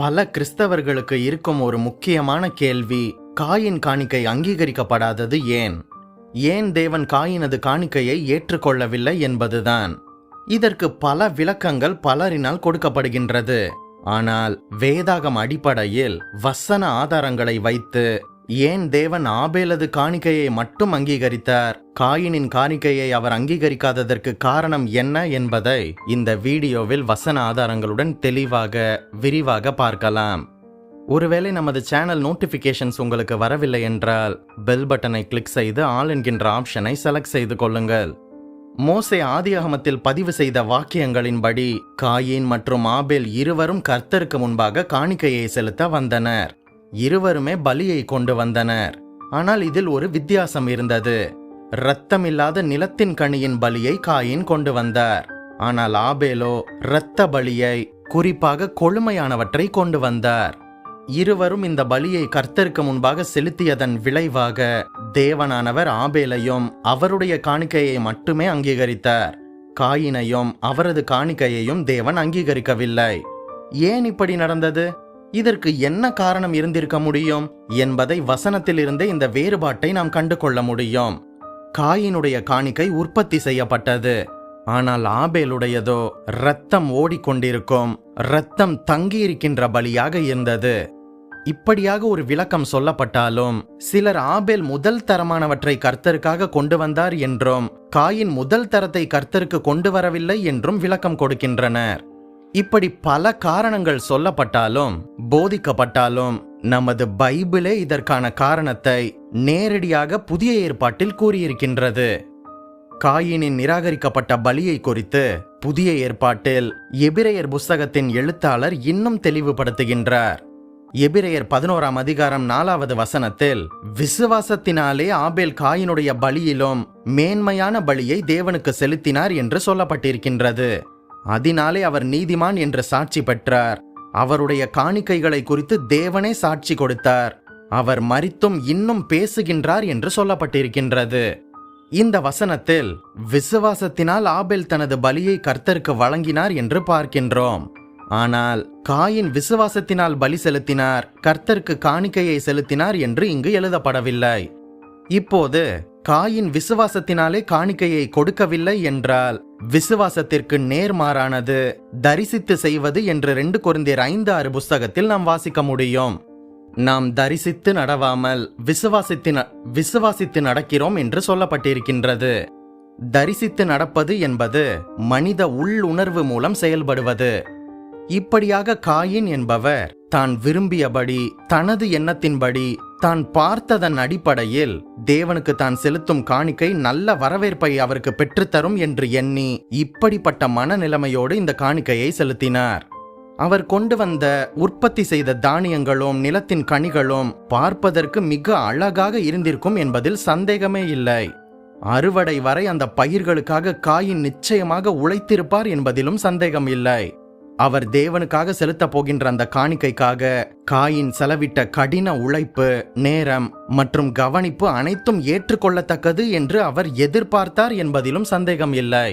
பல கிறிஸ்தவர்களுக்கு இருக்கும் ஒரு முக்கியமான கேள்வி காயின் காணிக்கை அங்கீகரிக்கப்படாதது ஏன்? ஏன் தேவன் காயினது காணிக்கையை ஏற்றுக்கொள்ளவில்லை என்பதுதான். இதற்கு பல விளக்கங்கள் பலரினால் கொடுக்கப்படுகின்றது. ஆனால் வேதாகம் அடிப்படையில் வசன ஆதாரங்களை வைத்து ஏன் தேவன் ஆபேலது காணிக்கையை மட்டும் அங்கீகரித்தார்? காயினின் காணிக்கையை அவர் அங்கீகரிக்காததற்கு காரணம் என்ன என்பதை இந்த வீடியோவில் வசன ஆதாரங்களுடன் தெளிவாக விரிவாக பார்க்கலாம். ஒருவேளை நமது சேனல் நோட்டிஃபிகேஷன்ஸ் உங்களுக்கு வரவில்லை என்றால் பெல் பட்டனை கிளிக் செய்து ஆல் என்கின்ற ஆப்ஷனை செலக்ட் செய்து கொள்ளுங்கள். மோசே ஆதியாகமத்தில் பதிவு செய்த வாக்கியங்களின்படி காயின் மற்றும் ஆபேல் இருவரும் கர்த்தருக்கு முன்பாக காணிக்கையை செலுத்த வந்தனர். இருவருமே பலியை கொண்டு வந்தனர். ஆனால் இதில் ஒரு வித்தியாசம் இருந்தது. இரத்தமில்லாத நிலத்தின் கனியின் பலியை காயின் கொண்டு வந்தார். ஆனால் ஆபேலோ இரத்த பலியை குறிப்பாக கொழுமையானவற்றை கொண்டு வந்தார். இருவரும் இந்த பலியை கர்த்தருக்கு முன்பாக செலுத்தியதன் விளைவாக தேவனானவர் ஆபேலையும் அவருடைய காணிக்கையை மட்டுமே அங்கீகரித்தார். காயினையும் அவரது காணிக்கையையும் தேவன் அங்கீகரிக்கவில்லை. ஏன் இப்படி நடந்தது? இதற்கு என்ன காரணம் இருந்திருக்க முடியும் என்பதை வசனத்திலிருந்தே இந்த வேறுபாட்டை நாம் கண்டு கொள்ள முடியும். காயினுடைய காணிக்கை உற்பத்தி செய்யப்பட்டது. ஆனால் ஆபேலுடையதோ ரத்தம் ஓடிக்கொண்டிருக்கும் இரத்தம் தங்கியிருக்கின்ற பலியாக இருந்தது. இப்படியாக ஒரு விளக்கம் சொல்லப்பட்டாலும் சிலர் ஆபேல் முதல் தரமானவற்றை கர்த்தருக்காக கொண்டு வந்தார் என்றும் காயின் முதல் தரத்தை கர்த்தருக்கு கொண்டு வரவில்லை என்றும் விளக்கம் கொடுக்கின்றனர். இப்படி பல காரணங்கள் சொல்லப்பட்டாலும் போதிக்கப்பட்டாலும் நமது பைபிளே இதற்கான காரணத்தை நேரடியாக புதிய ஏற்பாட்டில் கூறியிருக்கின்றது. காயினின் நிராகரிக்கப்பட்ட பலியை குறித்து புதிய ஏற்பாட்டில் எபிரேயர் புஸ்தகத்தின் எழுத்தாளர் இன்னும் தெளிவுபடுத்துகின்றார். எபிரேயர் பதினோராம் அதிகாரம் நாலாவது வசனத்தில் விசுவாசத்தினாலே ஆபேல் காயினுடைய பலியிலும் மேன்மையான பலியை தேவனுக்கு செலுத்தினார் என்று சொல்லப்பட்டிருக்கின்றது. அதனாலே அவர் நீதிமான் என்று சாட்சி பெற்றார். அவருடைய காணிக்கைகளை குறித்து தேவனே சாட்சி கொடுத்தார். அவர் மறித்தும் இன்னும் பேசுகின்றார் என்று சொல்லப்பட்டிருக்கின்றது. இந்த வசனத்தில் விசுவாசத்தினால் ஆபேல் தனது பலியை கர்த்தருக்கு வழங்கினார் என்று பார்க்கின்றோம். ஆனால் காயின் விசுவாசத்தினால் பலி செலுத்தினார் கர்த்தருக்கு காணிக்கையை செலுத்தினார் என்று இங்கு எழுதப்படவில்லை. இப்போது காயின் விசுவாசத்தினாலே காணிக்கையை கொடுக்கவில்லை என்றால் விசுவாசத்திற்கு நேர்மாறானது. தரிசித்து செய்வது என்று ரெண்டு குருந்தியர் ஐந்து ஆறு புஸ்தகத்தில் நாம் வாசிக்க முடியும். நாம் தரிசித்து நடவாமல் விசுவாசித்து ந- விசுவாசித்து நடக்கிறோம் என்று சொல்லப்பட்டிருக்கின்றது. தரிசித்து நடப்பது என்பது மனித உள்ளுணர்வு மூலம் செயல்படுவது. இப்படியாக காயின் என்பவர் தான் விரும்பியபடி தனது எண்ணத்தின்படி தான் பார்த்ததன் அடிப்படையில் தேவனுக்கு தான் செலுத்தும் காணிக்கை நல்ல வரவேற்பை அவருக்கு பெற்றுத்தரும் என்று எண்ணி இப்படிப்பட்ட மனநிலைமையோடு இந்த காணிக்கையை செலுத்தினார். அவர் கொண்டு வந்த உற்பத்தி செய்த தானியங்களும் நிலத்தின் கனிகளும் பார்ப்பதற்கு மிக அழகாக இருந்திருக்கும் என்பதில் சந்தேகமே இல்லை. அறுவடை வரை அந்த பயிர்களுக்காக காயின் நிச்சயமாக உழைத்திருப்பார் என்பதிலும் சந்தேகம் இல்லை. அவர் தேவனுக்காக செலுத்தப் போகின்ற அந்த காணிக்கைக்காக காயின் செலவிட்ட கடின உழைப்பு நேரம் மற்றும் கவனிப்பு அனைத்தும் ஏற்றுக்கொள்ளத்தக்கது என்று அவர் எதிர்பார்த்தார் என்பதிலும் சந்தேகம் இல்லை.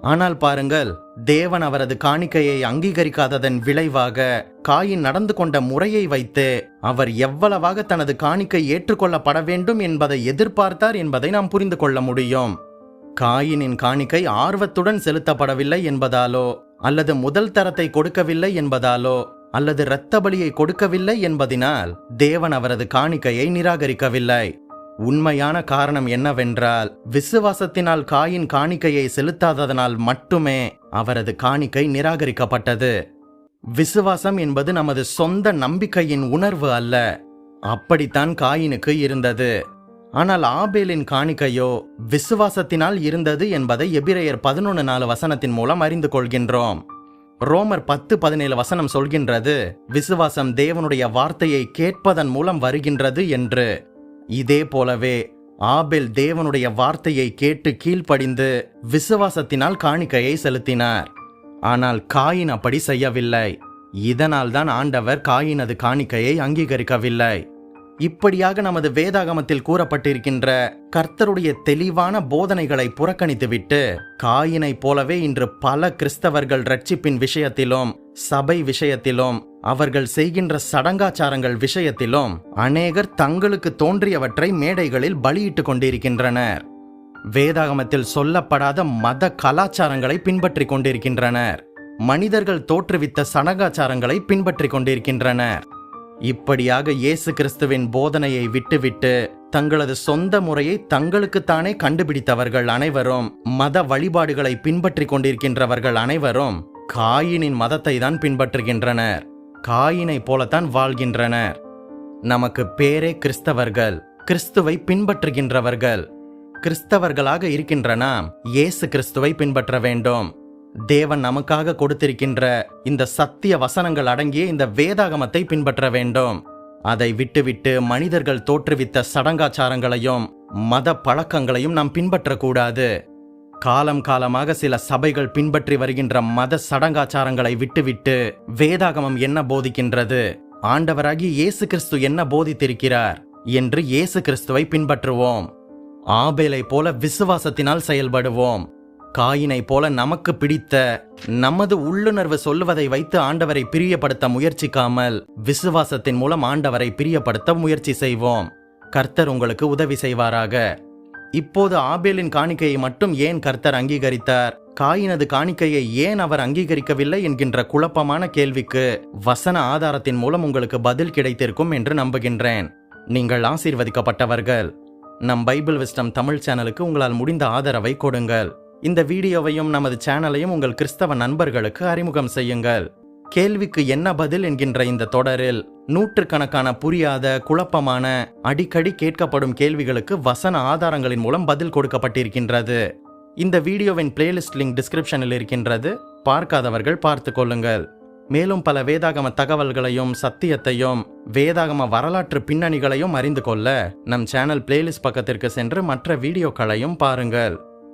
ஆனால் பாருங்கள் தேவன் அவரது காணிக்கையை அங்கீகரிக்காததன் விளைவாக காயின் நடந்து கொண்ட முறையை வைத்து அவர் எவ்வளவாக தனது காணிக்கை ஏற்றுக்கொள்ளப்பட வேண்டும் என்பதை எதிர்பார்த்தார் என்பதை நாம் புரிந்து கொள்ள முடியும். காயினின் காணிக்கை ஆர்வத்துடன் செலுத்தப்படவில்லை என்பதாலோ அல்லது முதல் தரத்தை கொடுக்கவில்லை என்பதாலோ அல்லது இரத்த பலியை கொடுக்கவில்லை என்பதினால் தேவன் அவரது காணிக்கையை நிராகரிக்கவில்லை. உண்மையான காரணம் என்னவென்றால் விசுவாசத்தினால் காயின் காணிக்கையை செலுத்தாததனால் மட்டுமே அவரது காணிக்கை நிராகரிக்கப்பட்டது. விசுவாசம் என்பது நமது சொந்த நம்பிக்கையின் உணர்வு அல்ல. அப்படித்தான் காயினுக்கு இருந்தது. ஆனால் ஆபேலின் காணிக்கையோ விசுவாசத்தினால் இருந்தது என்பதை எபிரேயர் பதினொன்று நாலு வசனத்தின் மூலம் அறிந்து கொள்கின்றோம். ரோமர் பத்து பதினேழு வசனம் சொல்கின்றது விசுவாசம் தேவனுடைய வார்த்தையை கேட்பதன் மூலம் வருகின்றது என்று. இதே போலவே ஆபேல் தேவனுடைய வார்த்தையை கேட்டு கீழ்ப்படிந்து விசுவாசத்தினால் காணிக்கையை செலுத்தினார். ஆனால் காயின் அப்படி செய்யவில்லை. இதனால்தான் ஆண்டவர் காயினது காணிக்கையை அங்கீகரிக்கவில்லை. இப்படியாக நமது வேதாகமத்தில் கூறப்பட்டிருக்கின்ற கர்த்தருடைய தெளிவான போதனைகளை புறக்கணித்துவிட்டு காயினைப் போலவே இன்று பல கிறிஸ்தவர்கள் ரட்சிப்பின் விஷயத்திலும் சபை விஷயத்திலும் அவர்கள் செய்கின்ற சடங்காச்சாரங்கள் விஷயத்திலும் அநேகர் தங்களுக்கு தோன்றியவற்றை மேடைகளில் பலியிட்டுக் கொண்டிருக்கின்றனர். வேதாகமத்தில் சொல்லப்படாத மத கலாச்சாரங்களை பின்பற்றிக் கொண்டிருக்கின்றனர். மனிதர்கள் தோற்றுவித்த சடங்காச்சாரங்களை பின்பற்றிக் கொண்டிருக்கின்றனர். இப்படியாக இயேசு கிறிஸ்துவின் போதனையை விட்டுவிட்டு தங்களது சொந்த முறையை தங்களுக்குத்தானே கண்டுபிடித்தவர்கள் அனைவரும் மத வழிபாடுகளை பின்பற்றிக் கொண்டிருக்கின்றவர்கள் அனைவரும் காயினின் மதத்தை தான் பின்பற்றுகின்றனர். காயினை போலத்தான் வாழ்கின்றனர். நமக்கு பேரே கிறிஸ்தவர்கள் கிறிஸ்துவை பின்பற்றுகின்றவர்கள். கிறிஸ்தவர்களாக இருக்கின்ற நாம் இயேசு கிறிஸ்துவை பின்பற்ற வேண்டும். தேவன் நமக்காக கொடுத்திருக்கின்ற இந்த சத்திய வசனங்கள் அடங்கிய இந்த வேதாகமத்தை பின்பற்ற வேண்டும். அதை விட்டுவிட்டு மனிதர்கள் தோற்றுவித்த சடங்காச்சாரங்களையும் மத பழக்கங்களையும் நாம் பின்பற்றக்கூடாது. காலம் காலமாக சில சபைகள் பின்பற்றி வருகின்ற மத சடங்காச்சாரங்களை விட்டுவிட்டு வேதாகமம் என்ன போதிக்கின்றது? ஆண்டவராகி இயேசு கிறிஸ்து என்ன போதித்திருக்கிறார்? என்று இயேசு கிறிஸ்துவை பின்பற்றுவோம். ஆபேலை போல விசுவாசத்தினால் செயல்படுவோம். காயினை போல நமக்கு பிடித்த நமது உள்ளுணர்வு சொல்லுவதை வைத்து ஆண்டவரை பிரியப்படுத்த முயற்சிக்காமல் விசுவாசத்தின் மூலம் ஆண்டவரை பிரியப்படுத்த முயற்சி செய்வோம். கர்த்தர் உங்களுக்கு உதவி செய்வாராக. இப்போது ஆபேலின் காணிக்கையை மட்டும் ஏன் கர்த்தர் அங்கீகரித்தார்? காயினது காணிக்கையை ஏன் அவர் அங்கீகரிக்கவில்லை என்கின்ற குழப்பமான கேள்விக்கு வசன ஆதாரத்தின் மூலம் உங்களுக்கு பதில் கிடைத்திருக்கும் என்று நம்புகின்றேன். நீங்கள் ஆசீர்வதிக்கப்பட்டவர்கள். நம் பைபிள் விஸ்டம் தமிழ் சேனலுக்கு உங்களால் முடிந்த ஆதரவை கொடுங்கள். இந்த வீடியோவையும் நமது சேனலையும் உங்கள் கிறிஸ்தவ நண்பர்களுக்கு அறிமுகம் செய்யுங்கள். கேள்விக்கு என்ன பதில் என்கின்ற இந்த தொடரில் நூற்றுக்கணக்கான புரியாத குழப்பமான அடிக்கடி கேட்கப்படும் கேள்விகளுக்கு வசன ஆதாரங்களின் மூலம் பதில் கொடுக்கப்பட்டிருக்கின்றது. இந்த வீடியோவின் பிளேலிஸ்ட் லிங்க் டிஸ்கிரிப்ஷனில் இருக்கின்றது. பார்க்காதவர்கள் பார்த்து கொள்ளுங்கள். மேலும் பல வேதாகம தகவல்களையும் சத்தியத்தையும் வேதாகம வரலாற்று பின்னணிகளையும் அறிந்து கொள்ள நம் சேனல் பிளேலிஸ்ட் பக்கத்திற்கு சென்று மற்ற வீடியோக்களையும் பாருங்கள்.